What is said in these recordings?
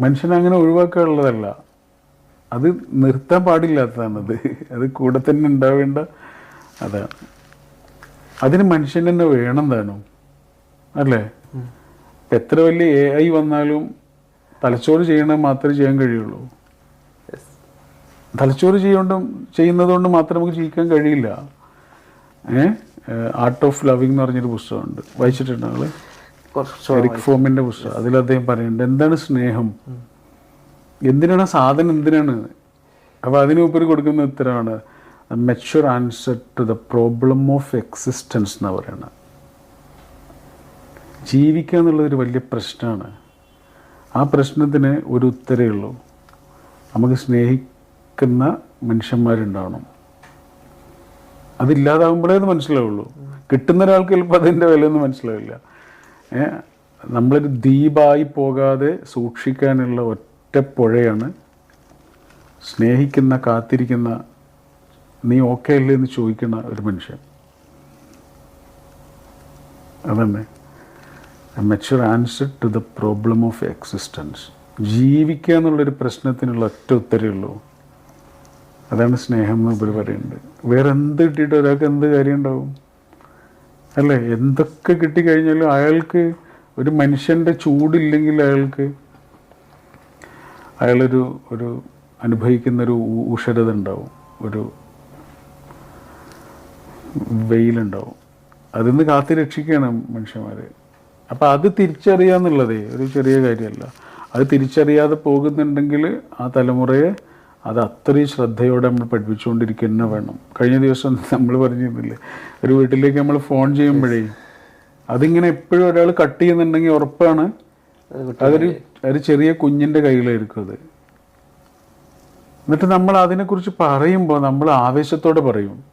മനുഷ്യനെ അങ്ങനെ ഒഴിവാക്കാനുള്ളതല്ല. അത് നിർത്താൻ പാടില്ലാത്തതാണത്. അത് കൂടെ തന്നെ ഉണ്ടാവേണ്ട അതാണ്. അതിന് മനുഷ്യൻ തന്നെ വേണം താനും. അല്ലേ? എത്ര വലിയ എ ഐ വന്നാലും തലച്ചോറ് ചെയ്യണ മാത്രമേ ചെയ്യാൻ കഴിയുള്ളൂ. തലച്ചോറ് ചെയ്യണ്ട ചെയ്യുന്നതുകൊണ്ട് മാത്രം നമുക്ക് ജീവിക്കാൻ കഴിയില്ല. ഏ? ആർട്ട് ഓഫ് ലവിങ് എന്ന് പറഞ്ഞൊരു പുസ്തകമുണ്ട്. വായിച്ചിട്ടുണ്ടോ നിങ്ങൾ? എറിക് ഫോമിന്റെ പുസ്തകം. അതിൽ അദ്ദേഹം പറയുന്നുണ്ട് എന്താണ് സ്നേഹം? എന്തിനാണ് ആ സാധനം എന്തിനാണ്? അപ്പൊ അതിന് ഉപരി കൊടുക്കുന്ന ഉത്തരമാണ് mature answer to the problem of existence എന്ന് പറയുന്നത് ജീവിക്കുക എന്നുള്ള ഒരു വലിയ പ്രശ്നമാണ്. ആ പ്രശ്നത്തിന് ഒരു ഉത്തരേ ഉള്ളൂ. നമുക്ക് സ്നേഹിക്കുന്ന മനുഷ്യന്മാരുണ്ടാവണം. അതില്ലാതാവുമ്പോഴേ അത് മനസ്സിലാവുള്ളൂ. കിട്ടുന്ന ഒരാൾക്ക് ചിലപ്പോൾ അതിന്റെ വിലയൊന്നും മനസ്സിലാവില്ല. നമ്മളൊരു ദ്വീപായി പോകാതെ സൂക്ഷിക്കാനുള്ള ഒറ്റ പുഴയാണ്. സ്നേഹിക്കുന്ന കാത്തിരിക്കുന്ന നീ ഓക്കെ അല്ലേ എന്ന് ചോദിക്കുന്ന ഒരു മനുഷ്യൻ. അതന്നെ. Mature answer to the problem of existence ജീവിക്കുക എന്നുള്ളൊരു പ്രശ്നത്തിനുള്ള ഒറ്റ ഉത്തരവേ ഉള്ളൂ. അതാണ് സ്നേഹം എന്ന് ഇവർ പറയുന്നത്. വേറെ എന്ത് കിട്ടിയിട്ട് ഒരാൾക്ക് എന്ത് കാര്യം ഉണ്ടാവും? അല്ലേ? എന്തൊക്കെ കിട്ടിക്കഴിഞ്ഞാലും അയാൾക്ക് ഒരു മനുഷ്യന്റെ ചൂടില്ലെങ്കിൽ അയാൾക്ക് അയാളൊരു ഒരു അനുഭവിക്കുന്നൊരു ഉഷരത ഉണ്ടാവും ഒരു വെയിലുണ്ടാവും. അതിൽ നിന്ന് കാത്തി രക്ഷിക്കുകയാണ് മനുഷ്യന്മാർ അപ്പം അത് തിരിച്ചറിയാന്നുള്ളതേ ഒരു ചെറിയ കാര്യമല്ല. അത് തിരിച്ചറിയാതെ പോകുന്നുണ്ടെങ്കിൽ ആ തലമുറയെ അത് അത്രയും ശ്രദ്ധയോടെ നമ്മൾ പഠിപ്പിച്ചുകൊണ്ടിരിക്കുക തന്നെ വേണം. കഴിഞ്ഞ ദിവസം നമ്മൾ പറഞ്ഞിരുന്നില്ലേ ഒരു വീട്ടിലേക്ക് നമ്മൾ ഫോൺ ചെയ്യുമ്പോഴേ അതിങ്ങനെ എപ്പോഴും ഒരാൾ കട്ട് ചെയ്യുന്നുണ്ടെങ്കിൽ ഉറപ്പാണ്. അതൊരു ഒരു ചെറിയ കുഞ്ഞിന്റെ കയ്യിലായിരിക്കും അത്. എന്നിട്ട് നമ്മൾ അതിനെക്കുറിച്ച് പറയുമ്പോൾ നമ്മൾ ആവേശത്തോടെ പറയും.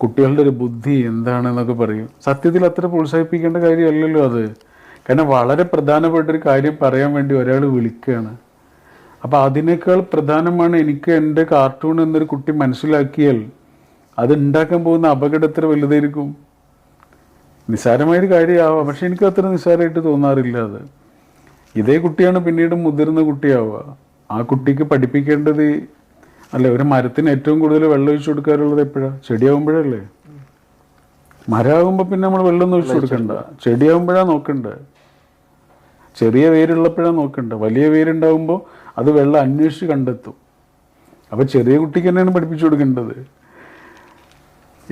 കുട്ടികളുടെ ഒരു ബുദ്ധി എന്താണെന്നൊക്കെ പറയും. സത്യത്തിൽ അത്ര പ്രോത്സാഹിപ്പിക്കേണ്ട കാര്യമല്ലല്ലോ അത്. കാരണം വളരെ പ്രധാനപ്പെട്ട ഒരു കാര്യം പറയാൻ വേണ്ടി ഒരാൾ വിളിക്കുകയാണ്. അപ്പോൾ അതിനേക്കാൾ പ്രധാനമാണ് എനിക്ക് എന്റെ കാർട്ടൂൺ എന്നൊരു കുട്ടി മനസ്സിലാക്കിയാൽ അത് ഉണ്ടാക്കാൻ പോകുന്ന അപകടം എത്ര വലുതായിരിക്കും? നിസ്സാരമായൊരു കാര്യമാവാം. പക്ഷെ എനിക്ക് അത്ര നിസ്സാരമായിട്ട് തോന്നാറില്ല അത്. ഇതേ കുട്ടിയാണ് പിന്നീട് മുതിർന്ന കുട്ടിയാവുക. ആ കുട്ടിക്ക് പഠിപ്പിക്കേണ്ടത് അല്ല? ഒരു മരത്തിന് ഏറ്റവും കൂടുതൽ വെള്ളം ഒഴിച്ചു കൊടുക്കാറുള്ളത് എപ്പോഴാണ് ചെടിയാവുമ്പോഴല്ലേ? മരമാകുമ്പോൾ പിന്നെ നമ്മൾ വെള്ളം ഒന്നും ഒഴിച്ചു കൊടുക്കണ്ട. ചെടിയാവുമ്പോഴാണ് നോക്കണ്ടേ? ചെറിയ വേരുള്ളപ്പോഴാണ് നോക്കേണ്ടത് വലിയ വേരുണ്ടാകുമ്പോൾ അത് വെള്ളം അന്വേഷിച്ച് കണ്ടെത്തും. അപ്പോൾ ചെറിയ കുട്ടിക്ക് തന്നെയാണ് പഠിപ്പിച്ചു കൊടുക്കേണ്ടത്.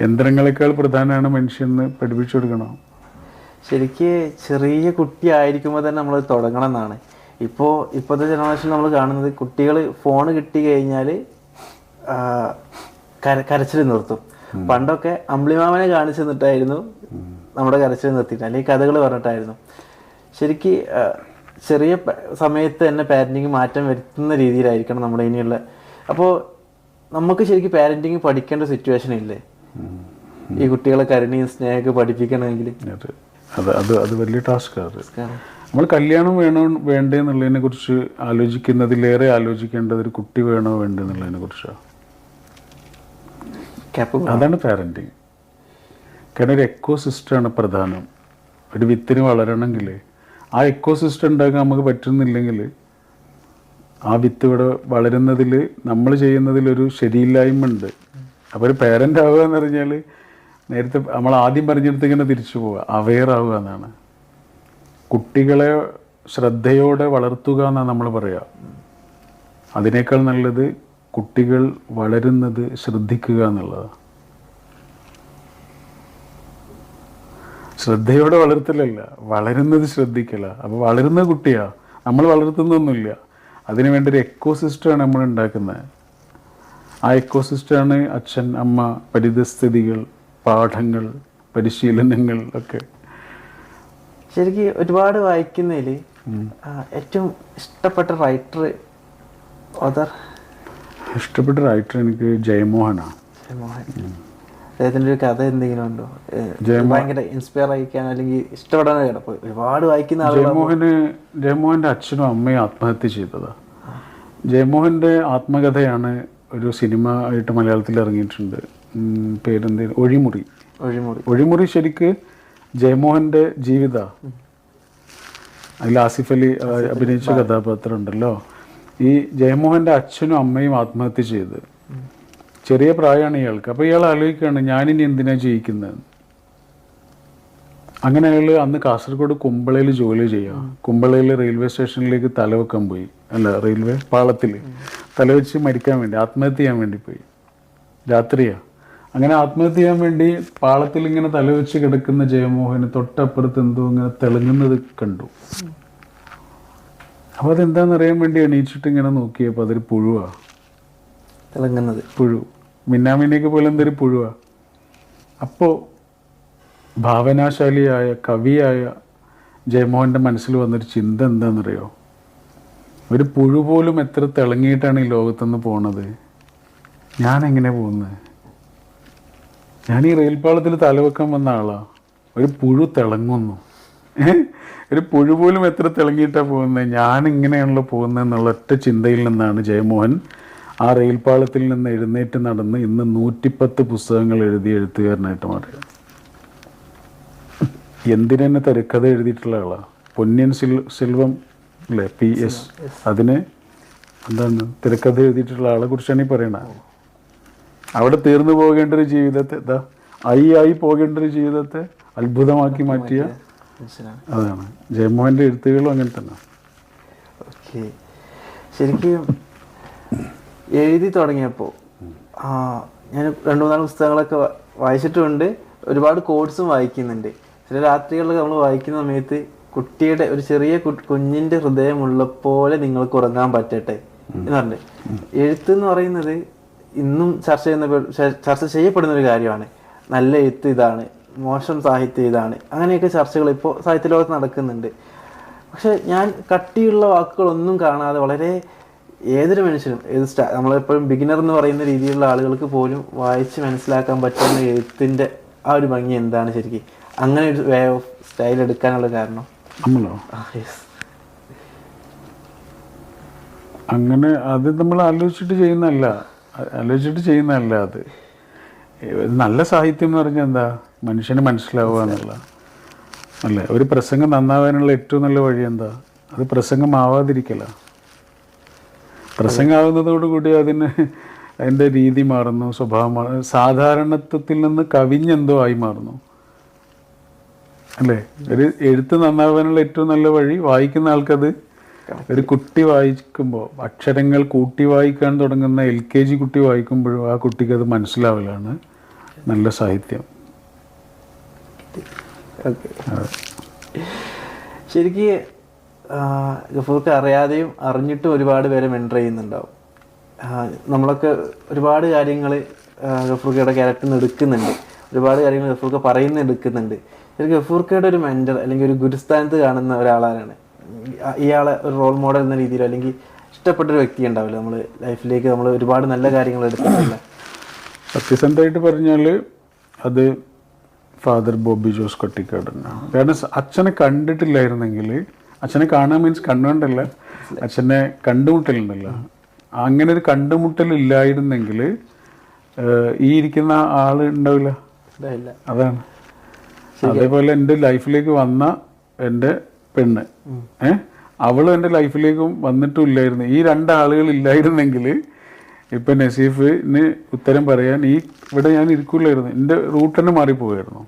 യന്ത്രങ്ങളെക്കാൾ പ്രധാനമാണ് മനുഷ്യന് പഠിപ്പിച്ചു കൊടുക്കണം. ശരിക്ക് ചെറിയ കുട്ടി ആയിരിക്കുമ്പോൾ തന്നെ നമ്മൾ തുടങ്ങണം എന്നാണ് ഇപ്പോൾ ഇപ്പോഴത്തെ ജനറേഷൻ നമ്മൾ കാണുന്നത് കുട്ടികൾ ഫോൺ കിട്ടി കഴിഞ്ഞാൽ കര കരച്ചിൽ നിർത്തും. പണ്ടൊക്കെ അമ്പിളിമാമനെ കാണിച്ചു നിന്നിട്ടായിരുന്നു നമ്മുടെ കരച്ചിൽ നിർത്തിയിട്ട് അല്ലെങ്കിൽ കഥകൾ പറഞ്ഞിട്ടായിരുന്നു. ശരിക്ക് ചെറിയ സമയത്ത് തന്നെ പാരന്റിങ് മാറ്റം വരുത്തുന്ന രീതിയിലായിരിക്കണം നമ്മുടെ ഇനിയുള്ള. അപ്പോൾ നമുക്ക് ശരിക്കും പാരന്റിങ് പഠിക്കേണ്ട സിറ്റുവേഷൻ ഇല്ലേ? ഈ കുട്ടികളെ കരുണയും സ്നേഹമൊക്കെ പഠിപ്പിക്കണമെങ്കിൽ. അത്. അത് അത് വലിയ ടാസ്ക്കാണ്. നമ്മൾ കല്യാണം വേണോ വേണ്ടേ എന്നുള്ളതിനെ കുറിച്ച് ആലോചിക്കുന്നതിലേറെ ആലോചിക്കേണ്ടത് ഒരു കുട്ടി വേണോ വേണ്ടേ എന്നുള്ളതിനെ കുറിച്ചാണ് അതാണ് പാരന്റിങ് കാരണം ഒരു എക്കോ സിസ്റ്റമാണ് പ്രധാനം. ഒരു വിത്തിന് വളരണമെങ്കിൽ ആ എക്കോ സിസ്റ്റം ഉണ്ടാക്കാൻ നമുക്ക് പറ്റുന്നില്ലെങ്കിൽ ആ വിത്ത് ഇവിടെ വളരുന്നതിൽ നമ്മൾ ചെയ്യുന്നതിലൊരു ശരിയില്ലായ്മ ഉണ്ട്. അപ്പോൾ ഒരു പേരന്റ് ആവുക എന്ന് പറഞ്ഞാൽ നേരത്തെ നമ്മൾ ആദ്യം പറഞ്ഞെടുത്ത് ഇങ്ങനെ തിരിച്ചു പോവുക. അവെയർ ആവുക എന്നാണ്. കുട്ടികളെ ശ്രദ്ധയോടെ വളർത്തുക എന്നാണ് നമ്മൾ പറയുക. അതിനേക്കാൾ നല്ലത് കുട്ടികൾ വളരുന്നത് ശ്രദ്ധിക്കുക എന്നുള്ളതാണ്. ശ്രദ്ധയോടെ വളർത്തലല്ല. വളരുന്നത് ശ്രദ്ധിക്കല. അപ്പോൾ വളരുന്ന കുട്ടിയാ. നമ്മൾ വളർത്തുന്നൊന്നുമില്ല അതിനു വേണ്ടി ഒരു എക്കോ സിസ്റ്റമാണ് നമ്മൾ ഉണ്ടാക്കുന്നത്. ആ എക്കോ സിസ്റ്റമാണ് അച്ഛൻ അമ്മ പരിതസ്ഥിതികൾ പാഠങ്ങൾ പരിശീലനങ്ങൾ ഒക്കെ. ശരിക്ക് ഒരുപാട് വായിക്കുന്നതിൽ ഏറ്റവും ഇഷ്ടപ്പെട്ട റൈറ്റർ ഓതർ ഇഷ്ടപ്പെട്ട റൈറ്റർ എനിക്ക് ജയമോഹനാണ് മോഹൻ അദ്ദേഹത്തിന്റെ ഒരു കഥ എന്തെങ്കിലും ഉണ്ടോ? ഭയങ്കര ഇൻസ്പയർ ആയിക്കാൻ അല്ലെങ്കിൽ ഇഷ്ടപ്പെടാൻ കേട്ടോ ഒരുപാട് വായിക്കുന്ന ജയമോഹന് ജയമോഹന്റെ അച്ഛനും അമ്മയും ആത്മഹത്യ ചെയ്തതാ. ജയമോഹന്റെ ആത്മകഥയാണ് ഒരു സിനിമ ആയിട്ട് മലയാളത്തിൽ ഇറങ്ങിയിട്ടുണ്ട്. പേരെന്തേ പേരെന്ത്? ഒഴിമുറി. ഒഴിമുറി. ഒഴിമുറി ശരിക്ക് ജയമോഹന്റെ ജീവിത. അതിൽ ആസിഫ് അലി അഭിനയിച്ച കഥാപാത്രം ഉണ്ടല്ലോ ഈ ജയമോഹന്റെ അച്ഛനും അമ്മയും ആത്മഹത്യ ചെയ്ത്. ചെറിയ പ്രായമാണ് ഇയാൾക്ക്. അപ്പോൾ ഇയാൾ ആലോചിക്കുകയാണ് ഞാനിനി എന്തിനാണ് ജയിക്കുന്നത്? അങ്ങനെ അയാൾ അന്ന് കാസർഗോഡ് കുമ്പളയിൽ ജോലി ചെയ്യുക. കുമ്പളയിൽ റെയിൽവേ സ്റ്റേഷനിലേക്ക് തലവെക്കാൻ പോയി. അല്ല റെയിൽവേ പാളത്തിൽ തലവെച്ച് മരിക്കാൻ വേണ്ടി ആത്മഹത്യ ചെയ്യാൻ വേണ്ടി പോയി. രാത്രിയാ. അങ്ങനെ ആത്മഹത്യ ചെയ്യാൻ വേണ്ടി പാളത്തിൽ ഇങ്ങനെ തലവെച്ച് കിടക്കുന്ന ജയമോഹന് തൊട്ടപ്പുറത്ത് എന്തോ ഇങ്ങനെ തെളിഞ്ഞുന്നത് കണ്ടു. അപ്പോൾ അതെന്താണെന്ന് അറിയാൻ വേണ്ടി എണീച്ചിട്ട് ഇങ്ങനെ നോക്കിയപ്പോൾ അതൊരു പുഴുവാണ് തിളങ്ങുന്നത് പുഴു. മിന്നാമിനിയൊക്കെ പോലെ എന്തൊരു പുഴുവാ. അപ്പോൾ ഭാവനാശാലിയായ കവിയായ ജയമോഹന്റെ മനസ്സിൽ വന്നൊരു ചിന്ത എന്താണെന്നറിയോ ഒരു പുഴു പോലും എത്ര തിളങ്ങിയിട്ടാണ് ഈ ലോകത്തുനിന്ന് പോണത്? ഞാൻ എങ്ങനെ പോകുന്നത് ഞാൻ ഈ റെയിൽപാളത്തിൽ തലവെക്കാൻ വന്ന ആളാണ് ഒരു പുഴു തിളങ്ങുന്നു. ഒരു പുഴു പോലും എത്ര തിളങ്ങിയിട്ടാണ് പോകുന്നത്? ഞാൻ ഇങ്ങനെയാണല്ലോ പോകുന്നത് എന്നുള്ള ഒറ്റ ചിന്തയിൽ നിന്നാണ് ജയമോഹൻ ആ റെയിൽപാളത്തിൽ നിന്ന് എഴുന്നേറ്റ് നടന്ന് ഇന്ന് നൂറ്റിപ്പത്ത് പുസ്തകങ്ങൾ എഴുതിയ എഴുത്തുകാരനായിട്ട് മാറി എന്തിനെന്നെ തിരക്കഥ എഴുതിയിട്ടുള്ള ആളാ? പൊന്നിയൻ സിൽ സെൽവം അല്ലേ പി എസ്. അതിന് എന്താണ് തിരക്കഥ എഴുതിയിട്ടുള്ള ആളെ കുറിച്ചാണ് ഈ പറയണത് അവിടെ തീർന്നു പോകേണ്ട ഒരു ജീവിതത്തെ എന്താ ഐ ആയി പോകേണ്ട ഒരു ജീവിതത്തെ അത്ഭുതമാക്കി മാറ്റിയ അതാണ്. ജയമോഹന്റെ എഴുത്തുകളും അങ്ങനെ തന്നെ. ശരിക്കും എഴുതി തുടങ്ങിയപ്പോൾ ഞാൻ രണ്ട് മൂന്നാൽ പുസ്തകങ്ങളൊക്കെ വായിച്ചിട്ടുണ്ട്. ഒരുപാട് കോഴ്സും വായിക്കുന്നുണ്ട്. ചില രാത്രികളിൽ നമ്മൾ വായിക്കുന്ന സമയത്ത് കുട്ടിയുടെ ഒരു ചെറിയ കുഞ്ഞിന്റെ ഹൃദയമുള്ള പോലെ നിങ്ങൾക്ക് ഉറങ്ങാൻ പറ്റട്ടെ എന്ന് പറഞ്ഞു എഴുത്ത് എന്ന് പറയുന്നത് ഇന്നും ചർച്ച ചെയ്യുന്ന ചർച്ച ചെയ്യപ്പെടുന്ന ഒരു കാര്യമാണ്. നല്ല എഴുത്ത് ഇതാണ് മോശം സാഹിത്യം ഇതാണ്. അങ്ങനെയൊക്കെ ചർച്ചകൾ ഇപ്പോൾ സാഹിത്യ ലോകത്ത് നടക്കുന്നുണ്ട്. പക്ഷെ ഞാൻ കട്ടിയുള്ള വാക്കുകളൊന്നും കാണാതെ വളരെ ഏതൊരു മനുഷ്യനും ഏത് സ്റ്റാ നമ്മളെപ്പോഴും ബിഗിനർ എന്ന് പറയുന്ന രീതിയിലുള്ള ആളുകൾക്ക് പോലും വായിച്ച് മനസ്സിലാക്കാൻ പറ്റുന്ന എഴുത്തിന്റെ ആ ഒരു ഭംഗി എന്താണ് ശരിക്കും? അങ്ങനെ ഒരു വേ ഓഫ് സ്റ്റൈൽ എടുക്കാനുള്ള കാരണം? അങ്ങനെ അത് നമ്മൾ ആലോചിച്ചിട്ട് ചെയ്യുന്നതല്ല. ആലോചിച്ചിട്ട് ചെയ്യുന്നതല്ല അത്. നല്ല സാഹിത്യം എന്ന് പറഞ്ഞാൽ എന്താ? മനുഷ്യന് മനസ്സിലാവുക എന്നുള്ള. അല്ലേ? ഒരു പ്രസംഗം നന്നാവാനുള്ള ഏറ്റവും നല്ല വഴി എന്താ? അത് പ്രസംഗമാവാതിരിക്കല പ്രസംഗമാവുന്നതോടുകൂടി അതിന് അതിന്റെ രീതി മാറുന്നു സ്വഭാവം സാധാരണത്വത്തിൽ നിന്ന് കവിഞ്ഞെന്തോ ആയി മാറുന്നു. അല്ലേ? ഒരു എഴുത്ത് നന്നാവാനുള്ള ഏറ്റവും നല്ല വഴി വായിക്കുന്ന ആൾക്കത് ഒരു കുട്ടി വായിക്കുമ്പോൾ അക്ഷരങ്ങൾ കൂട്ടി വായിക്കാൻ തുടങ്ങുന്ന എൽ കെ ജി കുട്ടി വായിക്കുമ്പോഴും ആ കുട്ടിക്ക് അത് മനസ്സിലാവലാണ് നല്ല സാഹിത്യം. ശരിക്കും ഗഫൂർക്ക് അറിയാതെയും അറിഞ്ഞിട്ടും ഒരുപാട് പേരെ മെന്റർ ചെയ്യുന്നുണ്ടാവും. നമ്മളൊക്കെ ഒരുപാട് കാര്യങ്ങൾ ഗഫൂർക്കയുടെ ക്യാരക്ടറിൽ നിന്ന് എടുക്കുന്നുണ്ട്. ഒരുപാട് കാര്യങ്ങൾ ഗഫൂർക്ക പറയുന്ന എടുക്കുന്നുണ്ട്. ഒരു ഗഫൂർക്കയുടെ ഒരു മെന്റർ അല്ലെങ്കിൽ ഒരു ഗുരുസ്ഥാനത്ത് കാണുന്ന ഒരാളാണ് ഇയാളെ ഒരു റോൾ മോഡൽ എന്ന രീതിയിലോ അല്ലെങ്കിൽ ഇഷ്ടപ്പെട്ടൊരു വ്യക്തി ഉണ്ടാവില്ല. നമ്മൾ ലൈഫിലേക്ക് നമ്മൾ ഒരുപാട് നല്ല കാര്യങ്ങൾ എടുക്കുന്നില്ല സത്യസന്ധമായിട്ട് പറഞ്ഞാൽ അത് ഫാദർ ബോബി ജോസ് കട്ടിക്കാട് തന്നെയാണ്. കാരണം അച്ഛനെ കണ്ടിട്ടില്ലായിരുന്നെങ്കിൽ അച്ഛനെ കാണാൻ മീൻസ് കണ്ടുകൊണ്ടല്ല അച്ഛനെ കണ്ടുമുട്ടലുണ്ടല്ലോ. അങ്ങനെ ഒരു കണ്ടുമുട്ടൽ ഇല്ലായിരുന്നെങ്കിൽ ഈ ഇരിക്കുന്ന ആൾ ഉണ്ടാവില്ല. അതാണ്. അതേപോലെ എന്റെ ലൈഫിലേക്ക് വന്ന എന്റെ പെണ്ണ് ഏ അവളും എന്റെ ലൈഫിലേക്കും വന്നിട്ടും ഇല്ലായിരുന്നു ഈ രണ്ടാളുകൾ ഇല്ലായിരുന്നെങ്കിൽ ഇപ്പൊ നസീഫിന് ഉത്തരം പറയാൻ ഈ ഇവിടെ ഞാൻ ഇരിക്കില്ലായിരുന്നു എന്റെ റൂട്ട് തന്നെ മാറിപ്പോയായിരുന്നു.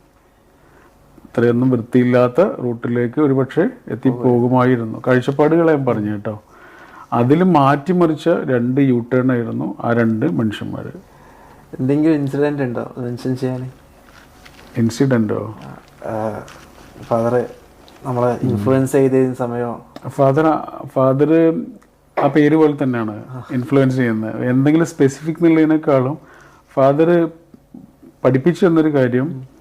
ഇത്രയൊന്നും വൃത്തിയില്ലാത്ത റൂട്ടിലേക്ക് ഒരുപക്ഷെ എത്തിപ്പോകുമായിരുന്നു. കാഴ്ചപ്പാടുകളെ ഞാൻ പറഞ്ഞു കേട്ടോ. അതിൽ മാറ്റിമറിച്ച രണ്ട് യൂ ടേൺ ആയിരുന്നു ആ രണ്ട് മനുഷ്യന്മാർ എന്തെങ്കിലും ഇൻസിഡന്റ് ഉണ്ടോ? മെൻഷൻ ചെയ്യാൻ ഇൻസിഡന്റോ ഫാദർ നമ്മളെ ഇൻഫ്ലുവൻസ് ചെയ്ത സമയമോ? ഫാദർ ഫാദർ ആ പേര് പോലെ തന്നെയാണ് ഇൻഫ്ലുവൻസ് ചെയ്യുന്നത്. എന്തെങ്കിലും സ്പെസിഫിക് എന്നുള്ളതിനേക്കാളും ഫാദർ പഠിപ്പിച്ചു തന്നൊരു കാര്യം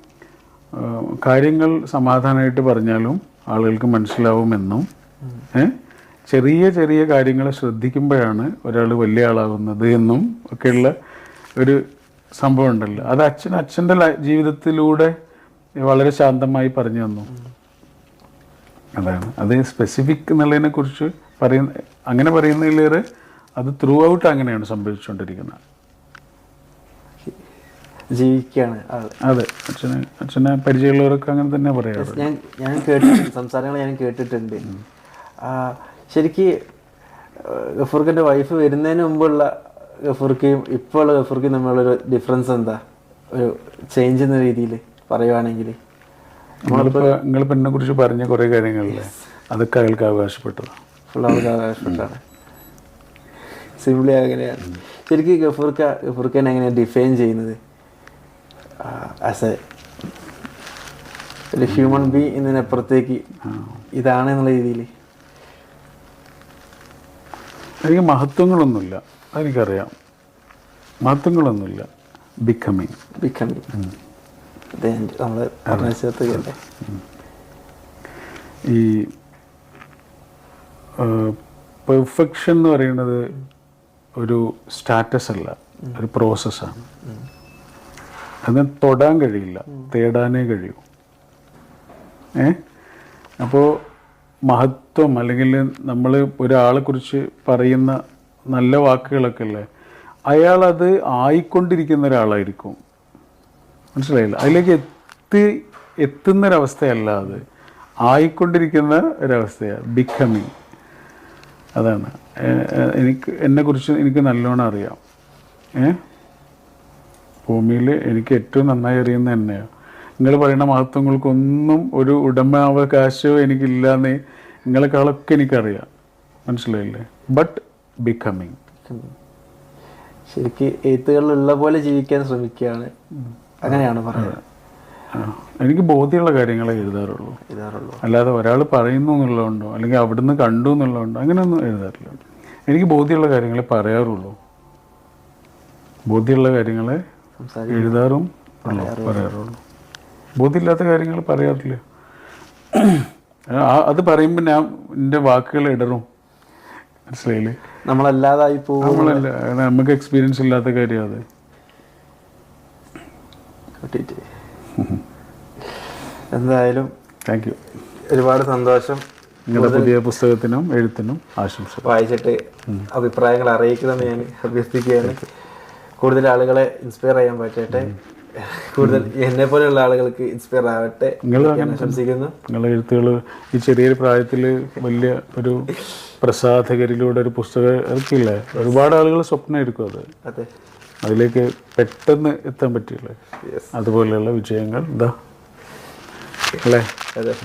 കാര്യങ്ങൾ സമാധാനമായിട്ട് പറഞ്ഞാലും ആളുകൾക്ക് മനസ്സിലാവുമെന്നും ചെറിയ ചെറിയ കാര്യങ്ങൾ ശ്രദ്ധിക്കുമ്പോഴാണ് ഒരാൾ വലിയ ആളാവുന്നത് എന്നും ഒക്കെയുള്ള ഒരു സംഭവം ഉണ്ടല്ലോ. അത് അച്ഛൻ അച്ഛന്റെ ജീവിതത്തിലൂടെ വളരെ ശാന്തമായി പറഞ്ഞു തന്നു. അതാണ്. അത് സ്പെസിഫിക് എന്നുള്ളതിനെ കുറിച്ച് പറയുന്ന അങ്ങനെ പറയുന്നതിലേറെ അത് ത്രൂ ഔട്ട് അങ്ങനെയാണ് സംഭവിച്ചുകൊണ്ടിരിക്കുന്നത്. ജീവിക്കുകയാണ്. ആൾ അതെ. അച്ഛനെ അച്ഛനെ പരിചയമുള്ളവരൊക്കെ അങ്ങനെ തന്നെ പറയാറ് ഞാൻ ഞാൻ കേട്ടിട്ടുണ്ട്. സംസാരങ്ങൾ ഞാൻ കേട്ടിട്ടുണ്ട്. ശരിക്ക് ഗഫൂർക്കിന്റെ വൈഫ് വരുന്നതിന് മുമ്പുള്ള ഗഫൂർക്കയും ഇപ്പോൾ ഉള്ള ഗഫൂർക്കയും തമ്മിലുള്ളൊരു ഡിഫറൻസ് എന്താ? ഒരു ചേഞ്ച് എന്ന രീതിയിൽ പറയുവാണെങ്കിൽ. നിങ്ങളിപ്പോ നിങ്ങളിപ്പോ എന്നെ കുറിച്ച് പറഞ്ഞ കുറേ കാര്യങ്ങളില്ലേ അതൊക്കെ അയാൾക്ക് അവകാശപ്പെട്ടത്. ഫുൾ അവർക്ക് അവകാശപ്പെട്ടാണ്. സിംപ്ലി അങ്ങനെയാണ്. ശരിക്കും ഗഫൂർക്ക ഗഫൂർക്കനെ എങ്ങനെയാണ് ഡിഫൈൻ ചെയ്യുന്നത്? ആസ് എ ഒരു ഹ്യൂമൻ ബി എന്നതിനപ്പുറത്തേക്ക് ഇതാണ് എന്നുള്ള രീതിയിൽ. എനിക്ക് മഹത്വങ്ങളൊന്നുമില്ല. അതെനിക്കറിയാം. മഹത്വങ്ങളൊന്നുമില്ല. ബിക്കമിങ് ബിക്കമിങ് നമ്മൾ ഈ പെർഫെക്ഷൻ എന്ന് പറയുന്നത് ഒരു സ്റ്റാറ്റസ് അല്ല. ഒരു പ്രോസസ്സാണ് അതിനെ തൊടാൻ കഴിയില്ല. തേടാനേ കഴിയൂ. ഏ? അപ്പോൾ മഹത്വം അല്ലെങ്കിൽ നമ്മൾ ഒരാളെ കുറിച്ച് പറയുന്ന നല്ല വാക്കുകളൊക്കെ അല്ലേ അയാളത് ആയിക്കൊണ്ടിരിക്കുന്ന ഒരാളായിരിക്കും. മനസ്സിലായില്ല? അതിലേക്ക് എത്തി എത്തുന്നൊരവസ്ഥയല്ല അത്. ആയിക്കൊണ്ടിരിക്കുന്ന ഒരവസ്ഥയാണ് ബിക്കമിങ് അതാണ്. എനിക്ക് എന്നെക്കുറിച്ച് എനിക്ക് നല്ലോണം അറിയാം. ഏ? ഭൂമിയിൽ എനിക്ക് ഏറ്റവും നന്നായി അറിയുന്ന തന്നെയാണ് നിങ്ങൾ പറയുന്ന മഹത്വങ്ങൾക്കൊന്നും ഒരു ഉടമാവകാശവും എനിക്കില്ലാന്ന് നിങ്ങളെക്കാളൊക്കെ എനിക്കറിയാം. മനസ്സിലായില്ലേ? ബട്ട് ബിക്കമിങ് ശരിക്ക് എഴുത്തുകളിലുള്ള പോലെ ജീവിക്കാൻ ശ്രമിക്കുകയാണ്. അങ്ങനെയാണ് പറയുന്നത്. എനിക്ക് ബോധ്യമുള്ള കാര്യങ്ങളെ എഴുതാറുള്ളൂ. എഴുതാറുള്ളൂ. അല്ലാതെ ഒരാൾ പറയുന്നു എന്നുള്ളതുകൊണ്ടോ അല്ലെങ്കിൽ അവിടുന്ന് കണ്ടു എന്നുള്ളതുകൊണ്ടോ അങ്ങനെയൊന്നും എഴുതാറില്ല. എനിക്ക് ബോധ്യമുള്ള കാര്യങ്ങളെ പറയാറുള്ളൂ. ബോധ്യമുള്ള കാര്യങ്ങളെ എഴുതാറും ഉള്ളൂ പറയാറുള്ളൂ. ബോധ്യമില്ലാത്ത കാര്യങ്ങൾ പറയാറില്ല? അത് പറയുമ്പോൾ ഞാൻ എന്റെ വാക്കുകൾ ഇടറും. മനസ്സിലായില്ലേ? നമ്മളല്ലാതായി പോകും നമ്മളല്ല നമുക്ക് എക്സ്പീരിയൻസ് ഇല്ലാത്ത കാര്യം അത്. എന്തായാലും താങ്ക് യു ഒരുപാട് സന്തോഷം. നിങ്ങളുടെ പുതിയ പുസ്തകത്തിനും എഴുത്തിനും ആശംസ വായിച്ചിട്ട് അഭിപ്രായങ്ങൾ അറിയിക്കണമെന്ന് ഞാൻ അഭ്യർത്ഥിക്കുകയാണ്. കൂടുതൽ ആളുകളെ ഇൻസ്പയർ ചെയ്യാൻ പറ്റട്ടെ. കൂടുതൽ എന്നെ പോലെയുള്ള ആളുകൾക്ക് ഇൻസ്പയർ ആവട്ടെ. ആശംസിക്കുന്നു. നിങ്ങളുടെ എഴുത്തുകൾ ഈ ചെറിയൊരു പ്രായത്തിൽ വലിയ ഒരു പ്രസാധകരിലൂടെ ഒരു പുസ്തകം ഇറക്കില്ലേ ഒരുപാട് ആളുകൾ സ്വപ്നമായിരിക്കും അത്. അതെ. അതിലേക്ക് പെട്ടെന്ന് എത്താൻ പറ്റില്ലേ യെസ് അതുപോലെയുള്ള വിജയങ്ങൾ. എന്താ അല്ലേ? അതെ.